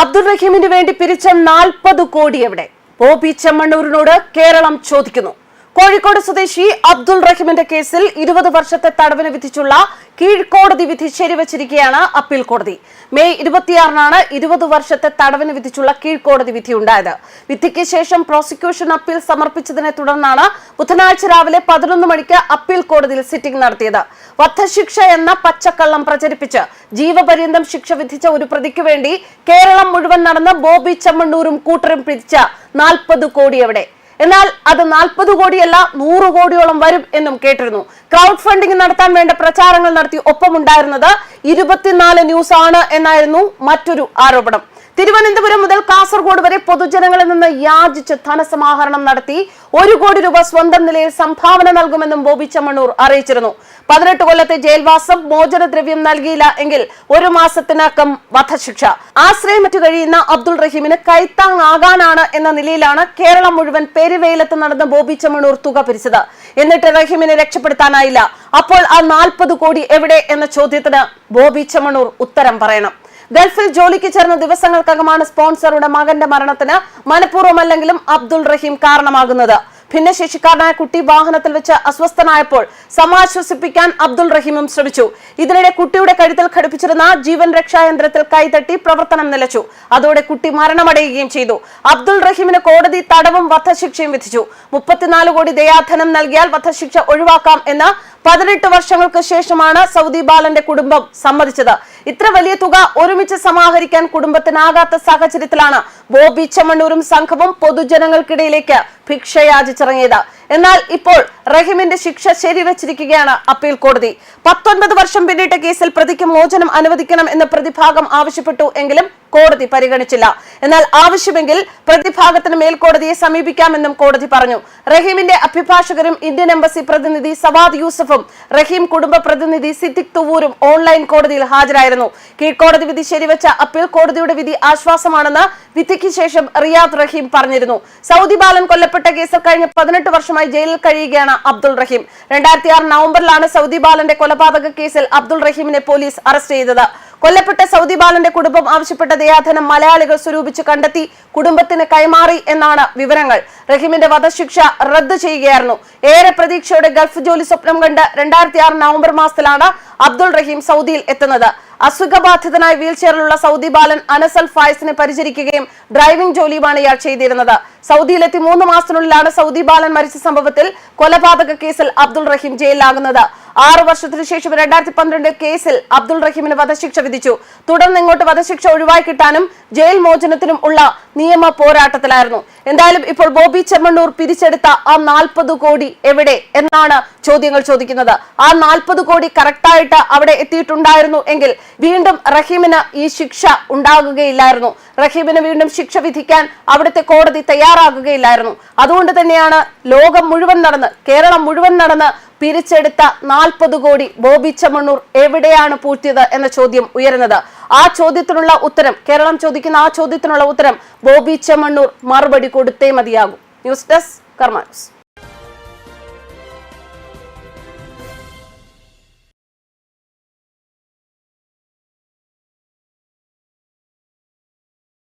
അബ്ദുൾ റഹീമിന് വേണ്ടി പിരിച്ച നാൽപ്പത് കോടി എവിടെ? ബോബി ചെമ്മണ്ണൂരിനോട് കേരളം ചോദിക്കുന്നു. കോഴിക്കോട് സ്വദേശി അബ്ദുൾ റഹിമിന്റെ കേസിൽ ഇരുപത് വർഷത്തെ തടവിന് വിധിച്ചുള്ള കീഴ്ക്കോടതി വിധി ശരിവച്ചിരിക്കുകയാണ് അപ്പീൽ കോടതി. മെയ് ഇരുപത്തിയാറിനാണ് ഇരുപത് വർഷത്തെ തടവിന് വിധിച്ചുള്ള കീഴ്ക്കോടതി വിധി ഉണ്ടായത് വിധിക്ക് ശേഷം പ്രോസിക്യൂഷൻ അപ്പീൽ സമർപ്പിച്ചതിനെ തുടർന്നാണ് ബുധനാഴ്ച രാവിലെ പതിനൊന്ന് മണിക്ക് അപ്പീൽ കോടതിയിൽ സിറ്റിംഗ് നടത്തിയത്. വധശിക്ഷ എന്ന പച്ചക്കള്ളം പ്രചരിപ്പിച്ച് ജീവപര്യന്തം ശിക്ഷ വിധിച്ച ഒരു പ്രതിക്ക് വേണ്ടി കേരളം മുഴുവൻ നടന്ന ബോബി ചെമ്മണ്ണൂരും കൂട്ടരും പിരിച്ച നാൽപ്പത് കോടി എവിടെ? എന്നാൽ അത് നാൽപ്പത് കോടിയല്ല നൂറ് കോടിയോളം വരും എന്നും കേട്ടിരുന്നു. ക്രൗഡ് ഫണ്ടിംഗ് നടത്താൻ വേണ്ട പ്രചാരങ്ങൾ നടത്തി ഒപ്പമുണ്ടായിരുന്നത് ഇരുപത്തിനാല് ന്യൂസ് ആണ് എന്നായിരുന്നു മറ്റൊരു ആരോപണം. തിരുവനന്തപുരം മുതൽ കാസർഗോഡ് വരെ പൊതുജനങ്ങളിൽ നിന്ന് യാചിച്ച് ധനസമാഹരണം നടത്തി ഒരു കോടി രൂപ സ്വന്തം നിലയിൽ സംഭാവന നൽകുമെന്നും ബോബി ചമ്മണൂർ അറിയിച്ചിരുന്നു. പതിനെട്ട് കൊല്ലത്തെ ജയിൽവാസം മോചനദ്രവ്യം നൽകിയില്ല എങ്കിൽ ഒരു മാസത്തിനകം വധശിക്ഷ. ആശ്രയമറ്റു കഴിയുന്ന അബ്ദുൾ റഹീമിന് കൈത്താങ്ങാകാനാണ് എന്ന നിലയിലാണ് കേരളം മുഴുവൻ പെരുവെയിലത്ത് നടന്ന ബോബി ചമ്മണൂർ തുക പിരിച്ചത്. എന്നിട്ട് റഹീമിനെ രക്ഷപ്പെടുത്താനായില്ല. അപ്പോൾ ആ നാൽപ്പത് കോടി എവിടെ എന്ന ചോദ്യത്തിന് ബോബി ചമ്മണൂർ ഉത്തരം പറയണം. ഗൾഫിൽ ജോലിക്ക് ചേർന്ന ദിവസങ്ങൾക്കകമാണ് സ്പോൺസറുടെ മകന്റെ മരണത്തിന് മനഃപൂർവമല്ലെങ്കിലും അബ്ദുൾ റഹീം കാരണമാകുന്നത്. ഭിന്നശേഷിക്കാരനായ കുട്ടി വാഹനത്തിൽ വെച്ച് അസ്വസ്ഥനായപ്പോൾ സമാശ്വസിപ്പിക്കാൻ അബ്ദുൾ റഹീമും ശ്രമിച്ചു. ഇതിനിടെ കുട്ടിയുടെ കഴുത്തിൽ ഘടിപ്പിച്ചിരുന്ന ജീവൻ രക്ഷാ യന്ത്രത്തിൽ കൈതട്ടി പ്രവർത്തനം നിലച്ചു. അതോടെ കുട്ടി മരണമടയുകയും ചെയ്തു. അബ്ദുൾ റഹീമിന് കോടതി തടവും വധശിക്ഷയും വിധിച്ചു. മുപ്പത്തിനാല് കോടി ദയാധനം നൽകിയാൽ വധശിക്ഷ ഒഴിവാക്കാം എന്ന് പതിനെട്ട് വർഷങ്ങൾക്ക് ശേഷമാണ് സൗദി ബാലന്റെ കുടുംബം സമ്മതിച്ചത്. ഇത്ര വലിയ തുക ഒരുമിച്ച് സമാഹരിക്കാൻ കുടുംബത്തിനാകാത്ത സാഹചര്യത്തിലാണ് ബോബി ചെമ്മണ്ണൂരും സംഘവും പൊതുജനങ്ങൾക്കിടയിലേക്ക് ഭിക്ഷയാചിച്ചിറങ്ങിയത്. എന്നാൽ ഇപ്പോൾ റഹിമിന്റെ ശിക്ഷ ശരിവച്ചിരിക്കുകയാണ് അപ്പീൽ കോടതി. പത്തൊൻപത് വർഷം പിന്നിട്ട കേസിൽ പ്രതിക്ക് മോചനം അനുവദിക്കണം എന്ന് പ്രതിഭാഗം ആവശ്യപ്പെട്ടു എങ്കിലും കോടതി പരിഗണിച്ചില്ല. എന്നാൽ ആവശ്യമെങ്കിൽ പ്രതിഭാഗത്തിന് മേൽക്കോടതിയെ സമീപിക്കാമെന്നും കോടതി പറഞ്ഞു. റഹീമിന്റെ അഭിഭാഷകരും ഇന്ത്യൻ എംബസി പ്രതിനിധി സവാദ് യൂസഫും റഹീം കുടുംബ പ്രതിനിധി സിദ്ദിഖ് തുവൂരും ഓൺലൈൻ കോടതിയിൽ ഹാജരായിരുന്നു. കീഴ്ക്കോടതി വിധി ശരിവച്ച അപ്പീൽ കോടതിയുടെ വിധി ആശ്വാസമാണെന്ന് വിധിക്ക് ശേഷം റിയാദ് റഹീം പറഞ്ഞിരുന്നു. സൗദി ബാലൻ കൊല്ലപ്പെട്ട കേസിൽ കഴിഞ്ഞ പതിനെട്ട് വർഷമായി ജയിലിൽ കഴിയുകയാണ് അബ്ദുൾ റഹീം. രണ്ടായിരത്തി ആറ് നവംബറിലാണ് സൗദി ബാലന്റെ കൊലപാതക കേസിൽ അബ്ദുൾ റഹീമിനെ പോലീസ് അറസ്റ്റ് ചെയ്തത്. കൊല്ലപ്പെട്ട സൗദി ബാലന്റെ കുടുംബം ആവശ്യപ്പെട്ട ദയാധനം മലയാളികൾ സ്വരൂപിച്ച് കണ്ടെത്തി കുടുംബത്തിന് കൈമാറി എന്നാണ് വിവരങ്ങൾ. റഹീമിന്റെ വധശിക്ഷ റദ്ദ് ചെയ്യുകയായിരുന്നു. ഏറെ പ്രതീക്ഷയോടെ ഗൾഫ് ജോലി സ്വപ്നം കണ്ട് രണ്ടായിരത്തി ആറ് നവംബർ മാസത്തിലാണ് അബ്ദുൾ റഹീം സൗദിയിൽ എത്തുന്നത്. അസുഖബാധിതനായ വീൽചെയറിലുള്ള സൗദി ബാലൻ അനസൽ ഫായസിനെ പരിചരിക്കുകയും ഡ്രൈവിംഗ് ജോലിയുമാണ് ഇയാൾ ചെയ്തിരുന്നത്. സൗദിയിലെത്തി മൂന്ന് മാസത്തിനുള്ളിലാണ് സൗദി ബാലൻ മരിച്ച സംഭവത്തിൽ കൊലപാതക കേസിൽ അബ്ദുൾ റഹീം ജയിലിലാകുന്നത്. ആറു വർഷത്തിനു ശേഷം രണ്ടായിരത്തി പന്ത്രണ്ട് കേസിൽ അബ്ദുൾ റഹീമിന് വധശിക്ഷ വിധിച്ചു. തുടർന്ന് ഇങ്ങോട്ട് വധശിക്ഷ ഒഴിവായി കിട്ടാനും ജയിൽ മോചനത്തിനും ഉള്ള നിയമ പോരാട്ടത്തിലായിരുന്നു. എന്തായാലും ഇപ്പോൾ ബോബി ചെമ്മണ്ണൂർ പിരിച്ചെടുത്ത ആ നാൽപ്പത് കോടി എവിടെ എന്നാണ് ചോദ്യങ്ങൾ ചോദിക്കുന്നത്. ആ നാൽപ്പത് കോടി കറക്റ്റായിട്ട് അവിടെ എത്തിയിട്ടുണ്ടായിരുന്നു എങ്കിൽ വീണ്ടും റഹീമിന് ഈ ശിക്ഷ ഉണ്ടാകുകയില്ലായിരുന്നു. റഹീമിന് വീണ്ടും ശിക്ഷ വിധിക്കാൻ അവിടുത്തെ കോടതി തയ്യാറാകുകയില്ലായിരുന്നു. അതുകൊണ്ട് തന്നെയാണ് ലോകം മുഴുവൻ നടന്ന് കേരളം മുഴുവൻ നടന്ന് പിരിച്ചെടുത്ത നാൽപ്പത് കോടി ബോബി ചമണ്ണൂർ എവിടെയാണ് പൂഴ്ത്തിയത് എന്ന ചോദ്യം ഉയരുന്നത്. ആ ചോദ്യത്തിനുള്ള ഉത്തരം കേരളം ചോദിക്കുന്ന ആ ചോദ്യത്തിനുള്ള ഉത്തരം ബോബി ചമണ്ണൂർ മറുപടി കൊടുത്തേ മതിയാകും. News desk Karma news.